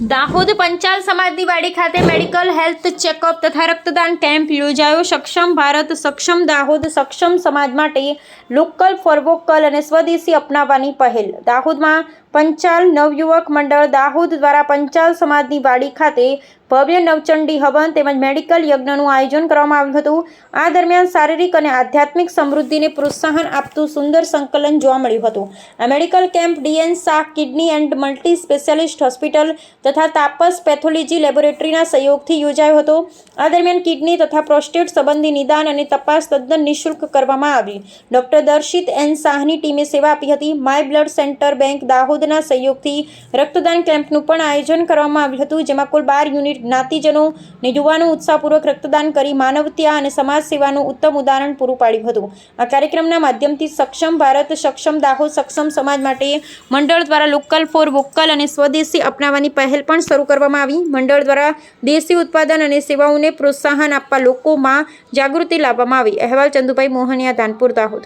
દાહોદ પંચાલ સમાજની વાડી ખાતે મેડિકલ હેલ્થ ચેકઅપ તથા રક્તદાન કેમ્પ યોજાયો. સક્ષમ ભારત, સક્ષમ દાહોદ, સક્ષમ સમાજ માટે લોકલ ફોર વોકલ અને સ્વદેશી અપનાવવાની પહેલ. દાહોદમાં પંચાલ નવયુવક મંડળ દાહોદ દ્વારા પંચાલ સમાજની વાડી ખાતે ભવ્ય નવચંડી હવન તેમજ મેડિકલ યજ્ઞનું આયોજન કરવામાં આવ્યું હતું. આ દરમિયાન શારીરિક અને આધ્યાત્મિક સમૃદ્ધિને પ્રોત્સાહન આપતું સુંદર સંકલન જોવા મળ્યું હતું. આ medical camp DN Shah kidney and multi specialist hospital તથા તાપસ પેથોલોજી લેબોરેટરીના સહયોગથી યોજાયો હતો. આ દરમિયાન કિડની તથા પ્રોસ્ટેટ સંબંધી નિદાન અને તપાસ તદ્દન નિઃશુલ્ક કરવામાં આવી. ડોક્ટર દર્શિત એન શાહની ટીમે સેવા આપી હતી. માય બ્લડ સેન્ટર બેંક દાહોદના સહયોગથી રક્તદાન કેમ્પનું પણ આયોજન કરવામાં આવ્યું હતું, જેમાં કુલ બાર યુનિટ જ્ઞાતિજનો ને યુવાનો ઉત્સાહપૂર્વક રક્તદાન કરી માનવતા અને સમાજ સેવાનું ઉત્તમ ઉદાહરણ પૂરું પાડ્યું હતું. આ કાર્યક્રમના માધ્યમથી સક્ષમ ભારત, સક્ષમ દાહોદ, સક્ષમ સમાજ માટે મંડળ દ્વારા લોકલ ફોર વોકલ અને સ્વદેશી અપનાવવાની પહેલ પણ શરૂ કરવામાં આવી. મંડળ દ્વારા દેશી ઉત્પાદન અને સેવાઓને પ્રોત્સાહન આપવા લોકોમાં જાગૃતિ લાવવામાં આવી. અહેવાલ ચંદુભાઈ મોહનિયા ધાનપુર દાહોદ.